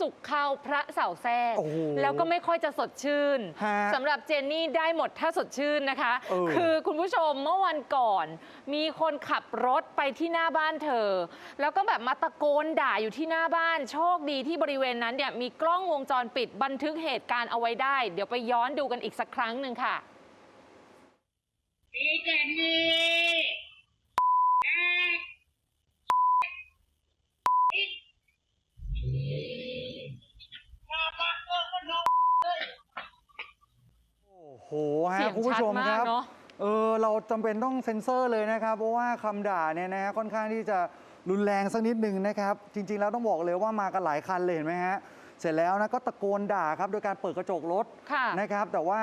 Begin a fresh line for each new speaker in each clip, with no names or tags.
ศุกร์เข้าพระเสาร์แทรก
โอ้โห
แล้วก็ไม่ค่อยจะสดชื่น
ฮะ
สำหรับเจนนี่ได้หมดถ้าสดชื่นนะคะ
เออ
คือคุณผู้ชมเมื่อวันก่อน มีคนขับรถไปที่หน้าบ้านเธอ แล้วก็แบบมาตะโกนด่าอยู่ที่หน้าบ้าน โชคดีที่บริเวณนั้นเนี่ยมีกล้องวงจรปิดบันทึกเหตุการณ์เอาไว้ได้ เดี๋ยวไปย้อนดูกันอีกสักครั้งหนึ่งค่ะ
พี่เจนนี่มามาเออคนน้อง
โอ้โห
เสีย
ฮะ
ง
คุณผู้ชม
ชัด
ค
มาก
รับ
เนอะ
เออเราจำเป็นต้องเซ็นเซอร์เลยนะครับ เพราะว่าคำด่าเนี่ยนะฮะค่อนข้างที่จะรุนแรงสักนิดหนึ่งนะครับ จริง ๆ แล้วต้องบอกเลยว่ามากันหลายคันเลยเห็นไหมฮะเสร็จแล้วนะก็ตะโกนด่าครับโดยการเปิดกระจกรถ
ค่ะ
นะครับ แต่ว่า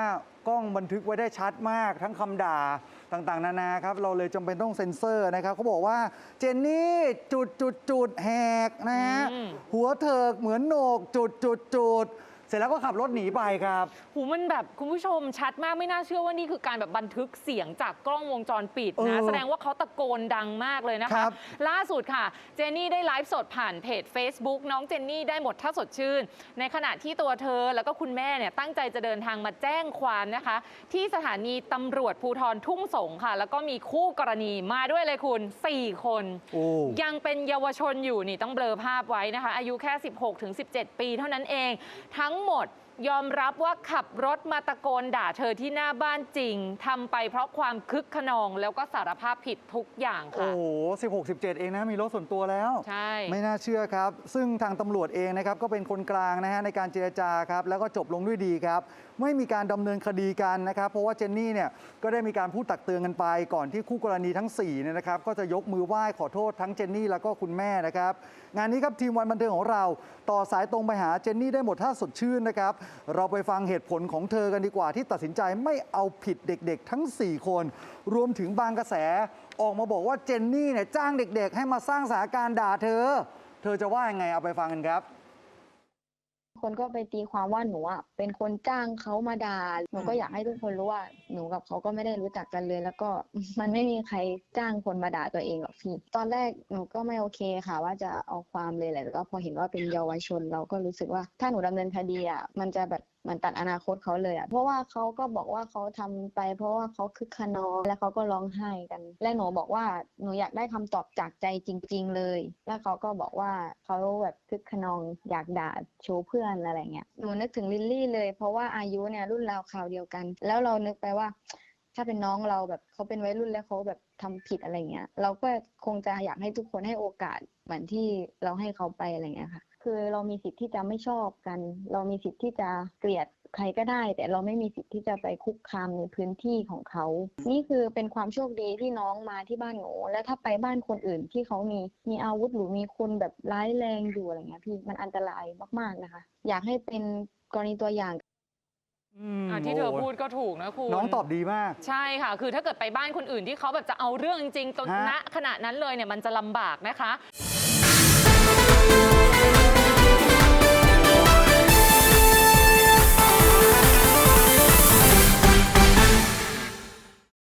กล้องบันทึกไว้ได้ชัดมากทั้งคำด่าต่างๆ นานาครับ เราเลยจำเป็นต้องเซ็นเซอร์นะครับเขาบอกว่าเจนนี่จุดจุดจุดแหกนะฮะ
อืม
หัวเถิกเหมือนโหนกจุดจุดจุด เสร็จแล้วก็ขับรถหนีไปครับ
หูมันแบบคุณผู้ชมชัดมากไม่น่าเชื่อว่านี่คือการแบบบันทึกเสียงจากกล้องวงจรปิด
เอ
นะ
อ
แสดงว่าเขาตะโกนดังมากเลยนะ
ค
คะ
รับ
ล่าสุดค่ะ เจนนี่ได้ไลฟ์สดผ่านเพจ Facebook น้องเจนนี่ได้หมดถ้าสดชื่น ในขณะที่ตัวเธอแล้วก็คุณแม่เนี่ยตั้งใจจะเดินทางมาแจ้งความนะคะ ที่สถานีตำรวจภูธรทุ่งสงค่ะ แล้วก็มีคู่กรณีมาด้วยเลยคุณ 4 คน
โอ้
ยังเป็นเยาวชนอยู่นี่ต้องเบลอภาพไว้นะคะ อายุแค่ 16ถึง17 ปีเท่านั้นเอง ทั้งงหมด ยอมรับว่าขับรถมาตะโกนด่าเธอที่หน้าบ้านจริงทำไปเพราะความคึกขนองแล้วก็สารภาพผิดทุกอย่าง
โอ้
ค่ะ
โห16 17 เองนะ มีรถส่วนตัวแล้ว
ใช่
ไม่น่าเชื่อครับ ซึ่งทางตำรวจเองนะครับ ก็เป็นคนกลางนะฮะในการเจรจาครับ แล้วก็จบลงด้วยดีครับ ไม่มีการดำเนินคดีกันนะครับ เพราะว่าเจนนี่เนี่ย ก็ได้มีการพูดตักเตือนกันไป ก่อนที่คู่กรณีทั้ง4เนี่ยนะครับ ก็จะยกมือไหว้ขอโทษทั้งเจนนี่แล้วก็คุณแม่นะครับ งานนี้ครับทีมวันบันเทิงของเรา ต่อสายตรงไปหาเจนนี่ได้หมดถ้าสดชื่นนะครับเราไปฟังเหตุผลของเธอกันดีกว่า ที่ตัดสินใจไม่เอาผิดเด็กๆ ทั้ง 4 คน รวมถึงบางกระแส ออกมาบอกว่าเจนนี่เนี่ยจ้างเด็กๆ ให้มาสร้างสถานการณ์ด่าเธอ เธอจะว่ายังไงเอาไปฟังกันครับ
คนก็ไปตีความว่าหนูอะเป็นคนจ้างเขามาด่าหนูก็อยากให้ทุกคนรู้ว่าหนูกับเขาก็ไม่ได้รู้จักกันเลย แล้วก็มันไม่มีใครจ้างคนมาด่าตัวเองหรอกพี่ ตอนแรกหนูก็ไม่โอเคค่ะ ว่าจะเอาความเลยแหละแต่ก็พอเห็นว่าเป็นเยาวชน เราก็รู้สึกว่าถ้าหนูดำเนินคดีอะมันจะแบบ มันตัดอนาคตเขาเลยอะเพราะว่าเขาก็บอกว่าเขาทำไป เพราะว่าเขาคึกขนองแล้วเขาก็ร้องไห้กัน และหนูบอกว่าหนูอยากได้คำตอบจากใจจริง ๆ เลย แล้วเขาก็บอกว่าเขาแบบคึกขนองอยากด่าโชว์เพื่อนอะไรเงี้ยหนูนึกถึงลิลลี่เลย เพราะว่าอายุเนี่ยรุ่นราวคราวเดียวกัน แล้วเรานึกไปว่า ถ้าเป็นน้องเราแบบเขาเป็นวัยรุ่นแล้วเขาแบบทำผิดอะไรเงี้ย เราก็คงจะอยากให้ทุกคนให้โอกาสเหมือนที่เราให้เขาไปอะไรเงี้ยค่ะ คือเรามีสิทธิ์ที่จะไม่ชอบกัน เรามีสิทธิ์ที่จะเกลียดใครก็ได้ แต่เราไม่มีสิทธิ์ที่จะไปคุกคามในพื้นที่ของเขา นี่คือเป็นความโชคดีที่น้องมาที่บ้านหนูแล้วถ้าไปบ้านคนอื่นที่เขามีมีอาวุธหรือมีคนแบบร้ายแรงอยู่อะไรเงี้ยพี่มันอันตรายมากๆนะคะ อยากให้เป็นกรณีตัวอย่าง
อืม
อะที่เธอ
โย
พูดก็ถูกนะคุณ
น้องตอบดีมาก
ใช่ค่ะ คือถ้าเกิดไปบ้านคนอื่นที่เขาแบบจะเอาเรื่องจริงๆตรง
ฮะ
ณขณะนั้นเลยเนี่ยมันจะลำบากนะคะ